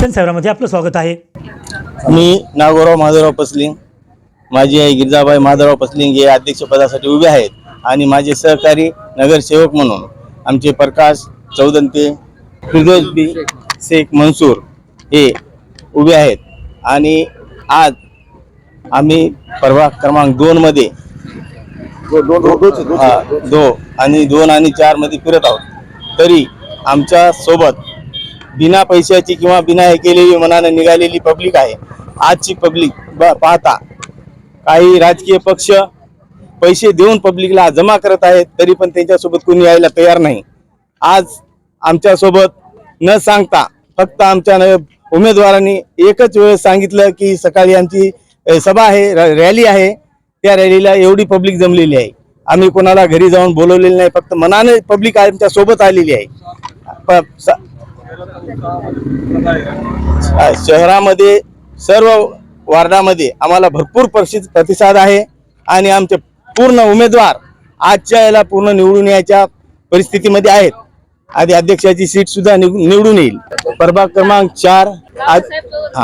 जनसेवामध्ये आपलं स्वागत आहे. मी नागोराव माधवराव पसलिंग. माझी आई गिरजाबाई माधवराव पसलिंग हे अध्यक्षपदासाठी उभे आहेत आणि माझे सहकारी नगरसेवक म्हणून आमचे प्रकाश चौदंते फिरदोज बी शेख मनसूर हे उभे आहेत. आणि आज आम्ही प्रभाग क्रमांक दोन मध्ये हा, दो आणि दोन आणि चारमध्ये फिरत आहोत. तरी आमच्यासोबत बिना पैशाची किंवा बिना हे केलेली मनाने निघालेली पब्लिक आहे. आजची पब्लिक ब- पाहता काही राजकीय पक्ष पैसे देऊन पब्लिकला जमा करत आहेत तरी पण त्यांच्यासोबत कोणी यायला तयार नाही. आज आमच्यासोबत न सांगता फक्त आमच्या न- उमेदवारांनी एकच वेळेस सांगितलं की सकाळी आमची सभा आहे र- रॅली आहे. त्या रॅलीला एवढी पब्लिक जमलेली आहे. आम्ही कोणाला घरी जाऊन बोलवलेलं नाही फक्त मनाने पब्लिक आमच्यासोबत आलेली आहे. शहरामध्ये सर्व वार्डामध्ये आम्हाला भरपूर प्रसिद्ध प्रतिसाद आहे आणि आमचे पूर्ण उमेदवार आजच्या याला पूर्ण निवडून यायच्या परिस्थितीमध्ये आहेत. आधी अध्यक्षाची सीट सुद्धा निव- निवडून येईल. प्रभाग क्रमांक चार हा,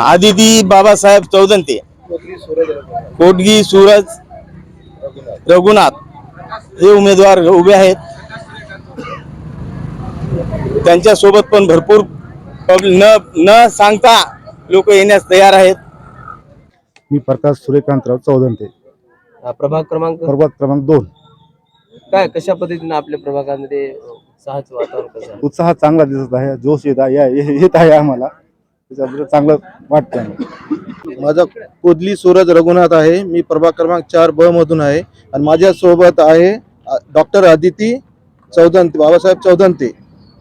आदिती बाबासाहेब चौदंते कोटगी सूरज रघुनाथ. हे उमेदवार उभे आहेत. त्यांच्यासोबत पण भरपूर न न सांगता लोक येण्यास तयार आहेत. मी प्रकाश सूर्यकांतराव चौदंते हा, प्रभाग क्रमांक? प्रभाग क्रमांक दोन. काय कशा पद्धतीने आपल्या प्रभागामध्ये उत्साहाचं वातावरण कसं आहे? उत्साह चांगला दिसत आहे जोश येत आहे ये- येत आहे आम्हाला. त्याच्याबद्दल चांगलं वाटतं आम्हाला. माझा कोदली सूरज रघुनाथ आहे मी प्रभाग क्रमांक चार ब मधून आहे. आणि माझ्या सोबत आहे डॉक्टर आदिती चौदंते बाबासाहेब चौदंते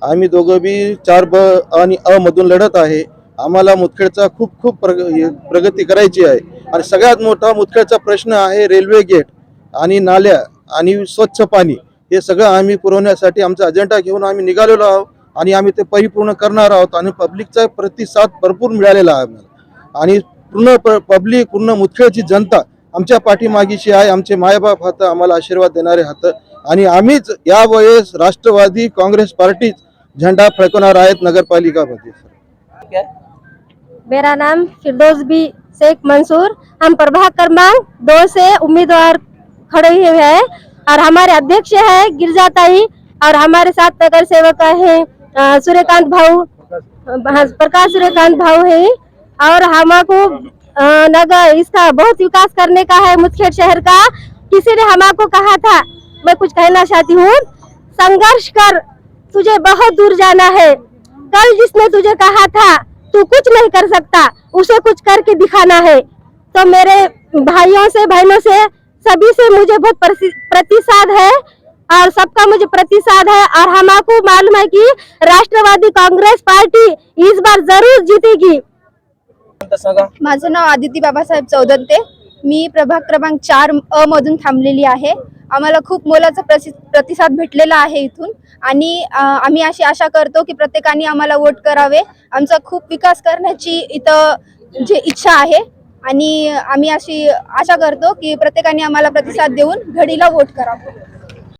आम्ही दोघं बी चार ब आणि अ मधून लढत आहे. आम्हाला मुदखेडचा खूप खूप प्रग प्रगती करायची आहे. आणि सगळ्यात मोठा मुदखेडचा प्रश्न आहे रेल्वे गेट आणि नाल्या आणि स्वच्छ पाणी. हे सगळं आम्ही पुरवण्यासाठी आमचा अजेंडा घेऊन आम्ही निघालेलो आहोत आणि आम्ही ते परिपूर्ण करणार आहोत आणि पब्लिकचा प्रतिसाद भरपूर मिळालेला आहे आम्हाला. आणि पूर्ण पब्लिक पूर्ण मुदखेडची जनता आमच्या पाठीमागीची आहे. आमचे मायबाप हात आम्हाला आशीर्वाद देणारे हात. आणि आम्हीच यावेळेस राष्ट्रवादी काँग्रेस पार्टीच झेंडा फडकवणार आहेत नगरपालिकामध्ये मेरा नाम फिरदौस बी शेख मंसूर। हम प्रभाग क्रमांक दो से उम्मीदवार खड़े हुए हैं और हमारे अध्यक्ष है गिरजाताई और हमारे साथ नगर सेवक है सूर्यकांत भाऊ हाँ, प्रकाश सूर्यकांत भाऊ है और हमको नगर इसका बहुत विकास करने का है मुदखेड़ शहर का। किसी ने हमको कहा था मैं कुछ कहना चाहती हूँ। संघर्ष कर तुझे बहुत दूर जाना है। कल जिसने तुझे कहा था, तू कुछ नहीं कर सकता, उसे कुछ करके दिखाना है। तो मेरे भाइयों से, बहनों से, सभी से मुझे बहुत प्रतिसाद है, और सबका मुझे प्रतिसाद है, और हमको मालूम है कि राष्ट्रवादी कांग्रेस पार्टी इस बार ज़रूर जीतेगी। माझं नाव आदिती बाबासाहेब चौदंते मी प्रभाग क्रमांक चार अ मधून आहे. आम्हाला खूप मोलाचा प्रसि प्रतिसाद भेटलेला आहे इथून. आणि आम्ही अशी आशा करतो की प्रत्येकाने आम्हाला वोट करावे. आमचा खूप विकास करण्याची इथं जे इच्छा आहे. आणि आम्ही अशी आशा करतो की प्रत्येकाने आम्हाला प्रतिसाद देऊन घडीला वोट करावं.